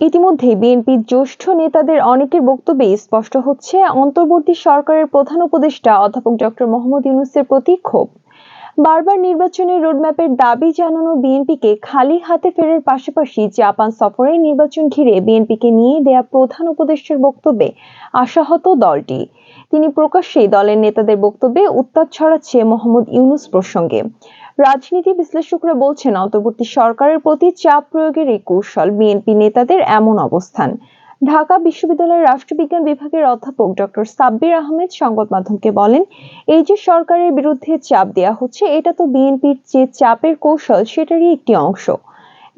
ইতিমধ্যে বিএনপির জ্যেষ্ঠ নেতাদের অনেকের বক্তব্যে স্পষ্ট হচ্ছে, অন্তর্বর্তী সরকারের প্রধান উপদেষ্টা অধ্যাপক ডক্টর মোহাম্মদ ইউনুসের প্রতি ক্ষোভ। বারবার নির্বাচনের রোডম্যাপের দাবি জানানো বিএনপিকে খালি হাতে ফেরার পাশাপাশি জাপান সফরে নির্বাচন ঘিরে বিএনপিকে নিয়ে দেয়া প্রধান উপদেষ্টার বক্তব্যে আশাহত দলটি। তিনি প্রকাশ্যেই দলের নেতাদের বক্তব্যে উত্তাপ ছড়াচ্ছে মোহাম্মদ ইউনুস প্রসঙ্গে। রাজনীতি বিশ্লেষকরা বলছেন, অন্তর্বর্তী সরকারের প্রতি চাপ প্রয়োগের এই কৌশল বিএনপি নেতাদের এমন অবস্থান। ঢাকা বিশ্ববিদ্যালয়ের রাষ্ট্রবিজ্ঞান বিভাগের অধ্যাপক ডক্টর সাব্বির আহমেদ সংবাদ মাধ্যমকে বলেন, এই যে সরকারের বিরুদ্ধে চাপ দেয়া হচ্ছে, এটা তো বিএনপির যে চাপের কৌশল, সেটারই একটি অংশ।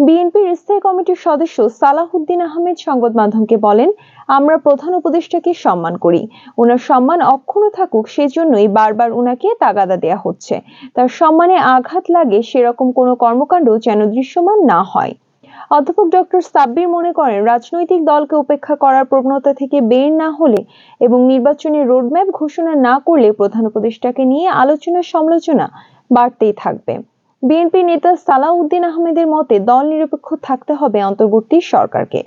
বিএনপির স্থায়ী কমিটির সদস্য সালাহুদ্দিন আহমেদ সংবাদ মাধ্যমকে বলেন, আমরা প্রধান উপদেষ্টাকে সম্মান করি। ওনার সম্মান অক্ষুণ্ণ থাকুক, সেজন্যই বারবার ওনাকে তাগাদা দেয়া হচ্ছে। তার সম্মানে আঘাত লাগে সেরকম কোনো কর্মকাণ্ড যেন দৃশ্যমান না হয়। অধ্যাপক ডক্টর সাব্বির মনে করেন, রাজনৈতিক দলকে উপেক্ষা করার প্রবণতা থেকে বের না হলে এবং নির্বাচনের রোডম্যাপ ঘোষণা না করলে প্রধান উপদেষ্টাকে নিয়ে আলোচনা সমালোচনা বাড়তেই থাকবে। বিএনপি নেতা সালাউদ্দিন আহমেদের মতে দল নিরপেক্ষ থাকতে হবে অন্তর্বর্তী সরকারকে।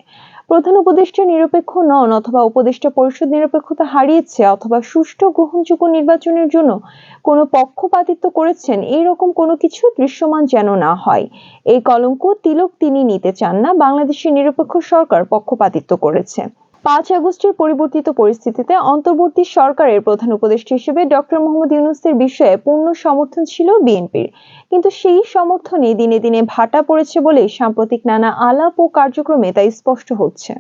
প্রধান উপদেষ্টা নিরপেক্ষ নন অথবা উপদেষ্টা পরিষদ নিরপেক্ষতা হারিয়েছে অথবা সুষ্ঠু গ্রহণযোগ্য নির্বাচনের জন্য কোনো পক্ষপাতিত্ব করেছেন এইরকম কোনো কিছু দৃশ্যমান যেন না হয়। এই কলঙ্ক তিলক তিনি নিতে চান না। বাংলাদেশের নিরপেক্ষ সরকার পক্ষপাতিত্ব করেছে। পাঁচ আগস্টের পরিবর্তিত পরিস্থিতিতে অন্তর্বর্তী সরকারের প্রধান উপদেষ্টা হিসেবে ডক্টর মোহাম্মদ ইউনুসের বিষয়ে পূর্ণ সমর্থন ছিল বিএনপির। কিন্তু সেই সমর্থনে দিনে দিনে ভাটা পড়েছে বলে সাম্প্রতিক নানা আলাপ ও কার্যক্রমে তা স্পষ্ট হচ্ছে।